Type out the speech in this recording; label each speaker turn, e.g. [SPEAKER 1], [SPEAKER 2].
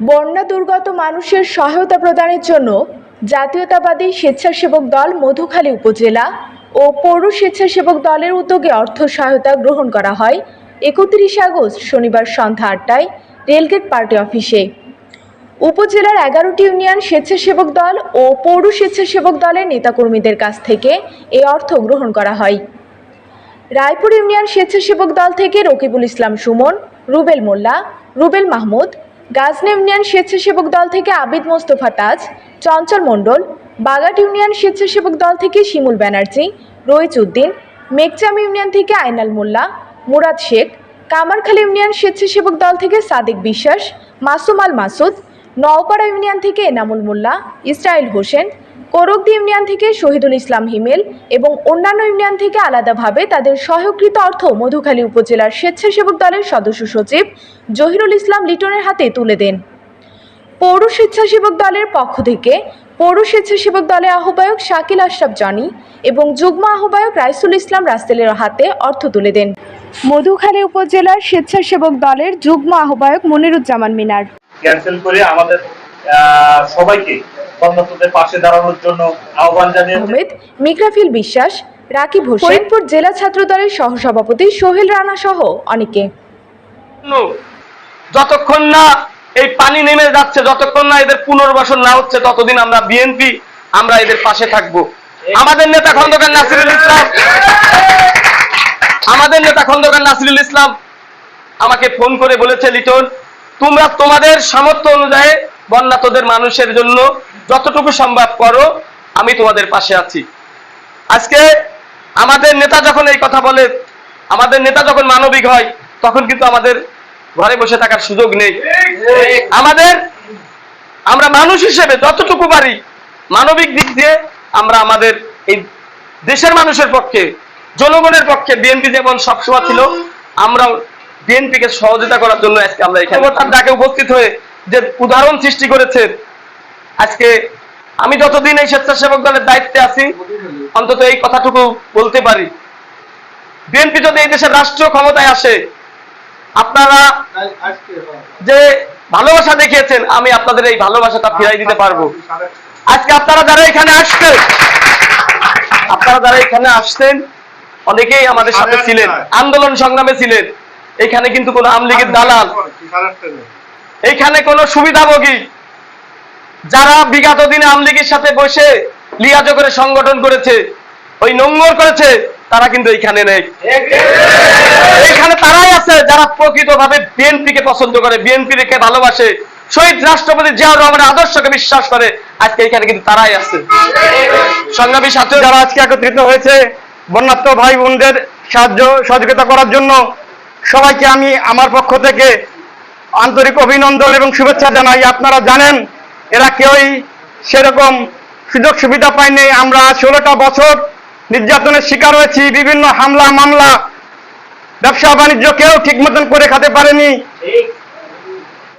[SPEAKER 1] বন্যা দুর্গত মানুষের সহায়তা প্রদানের জন্য জাতীয়তাবাদী স্বেচ্ছাসেবক দল মধুখালী উপজেলা ও পৌর স্বেচ্ছাসেবক দলের উদ্যোগে অর্থ সহায়তা গ্রহণ করা হয় একত্রিশে আগস্ট, শনিবার সন্ধ্যা আটটায় রেলগেট পার্টি অফিসে। উপজেলার এগারোটি ইউনিয়ন স্বেচ্ছাসেবক দল ও পৌর স্বেচ্ছাসেবক দলের নেতাকর্মীদের কাছ থেকে এই অর্থ গ্রহণ করা হয়। রায়পুর ইউনিয়ন স্বেচ্ছাসেবক দল থেকে রকিবুল ইসলাম সুমন, রুবেল মোল্লা, রুবেল মাহমুদ গাজনে ইউনিয়ন স্বেচ্ছাসেবক দল থেকে আবিদ মোস্তফা তাজ, চঞ্চল মণ্ডল, বাগাট ইউনিয়ন স্বেচ্ছাসেবক দল থেকে শিমুল ব্যানার্জি রইচ উদ্দিন, মেকচাম ইউনিয়ন থেকে আয়নাল মোল্লা, মুরাদ শেখ, কামারখালী ইউনিয়ন স্বেচ্ছাসেবক দল থেকে সাদিক বিশ্বাস, মাসুম আল মাসুদ, নওপাড়া ইউনিয়ন থেকে এনামুল মোল্লা ইসরায়েল হোসেন কোরকদি ইউনিয়ন থেকে শহীদুল ইসলাম হিমেল এবং অন্যান্য ইউনিয়ন থেকে আলাদাভাবে তাদের সহকৃত অর্থ মধুখালী উপজেলার স্বেচ্ছাসেবক দলের সদস্য সচিব জহিরুল ইসলাম লিটনের হাতে তুলে দেন। পৌর স্বেচ্ছাসেবক দলের পক্ষ থেকে পৌর স্বেচ্ছাসেবক দলের আহ্বায়ক শাকিল আশরাফ জনি এবং যুগ্ম আহ্বায়ক রাইসুল ইসলাম রাস্তেলের হাতে অর্থ তুলে দেন। মধুখালী উপজেলার স্বেচ্ছাসেবক দলের যুগ্ম আহ্বায়ক মনিরুজ্জামান মিনার।
[SPEAKER 2] ক্যান্সেল করে আমাদের সবাইকে বন্যার্থদের পাশে দাঁড়ানোর জন্য আহ্বান জানিয়েছে
[SPEAKER 1] আহমেদ মিকরাফিল বিশ্বাস রাকিব হোসেন ফরিদপুর জেলা ছাত্র দলের সহসভাপতি সোহেল রানা সহ অনেকে।
[SPEAKER 3] যতক্ষণ না এই পানি নেমে যাচ্ছে যতক্ষণ না এদের পুনর্বাসন না হচ্ছে ততদিন আমরা বিএনপি আমরা এদের পাশে থাকব। আমাদের নেতা খন্দকার নাসিরুল ইসলাম আমাদের নেতা খন্দকার নাসিরুল ইসলাম আমাকে ফোন করে বলেছে লিটন তোমরা তোমাদের সামর্থ্য অনুযায়ী বন্যাতদের মানুষের জন্য যতটুকু সম্ভব করো, আমি তোমাদের পাশে আছি। আজকে আমাদের নেতা যখন এই কথা বলে, আমাদের নেতা যখন মানবিক হয়, তখন কিন্তু আমাদের ঘরে বসে থাকার সুযোগ নেই। আমাদের, আমরা মানুষ হিসেবে যতটুকু পারি, মানবিক দিক দিয়ে আমরা আমাদের এই দেশের মানুষের পক্ষে, জনগণের পক্ষে বিএনপি যেমন সবসময় ছিল আমরা বিএনপিকে সহযোগিতা করার জন্য আজকে আমরা এখানে তার ডাকে উপস্থিত হয়ে যে উদাহরণ সৃষ্টি করেছে। আজকে আমি যতদিন এই স্বেচ্ছাসেবক দলের দায়িত্বে আছি অন্তত এই কথাটুকু বলতে পারি। বিএনপি যদি এই দেশের রাষ্ট্রীয় ক্ষমতায় আসে আপনারা যে ভালোবাসা দেখিয়েছেন আমি আপনাদের এই ভালোবাসাটা ফিরাই দিতে পারব। আজকে আপনারা যারা এখানে আসছেন আপনারা যারা এখানে আসছেন অনেকেই আমাদের সাথে ছিলেন আন্দোলন সংগ্রামে ছিলেন। এখানে কিন্তু কোনো আমলিগের দালাল এইখানে কোনো সুবিধাভোগী যারা বিগত দিনে আমলিগের সাথে বসে লিয়াজো করে সংগঠন করেছে, ওই নোংর করেছে, তারা কিন্তু এইখানে নেই। এইখানে তারাই আছে যারা প্রকৃতভাবে বিএনপি কে পছন্দ করে বিএনপি কে ভালোবাসে। শহীদ রাষ্ট্রপতি জিয়াউর রহমানের আদর্শকে বিশ্বাস করে, আজকে এখানে কিন্তু তারাই আছে। সংগ্রামী ছাত্র
[SPEAKER 4] যারা আজকে একত্রিত হয়েছে, বন্যাত্ম ভাই বোনদের সাহায্য সহযোগিতা করার জন্য, সবাইকে আমি আমার পক্ষ থেকে আন্তরিক অভিনন্দন এবং শুভেচ্ছা জানাই। আপনারা জানেন, এরা কেউই সেরকম সুযোগ সুবিধা পায়নি। আমরা ষোলোটা বছর নির্যাতনের শিকার হয়েছি, বিভিন্ন হামলা, মামলা ব্যবসা বাণিজ্য কেউ ঠিক মতন করে খেতে পারেনি।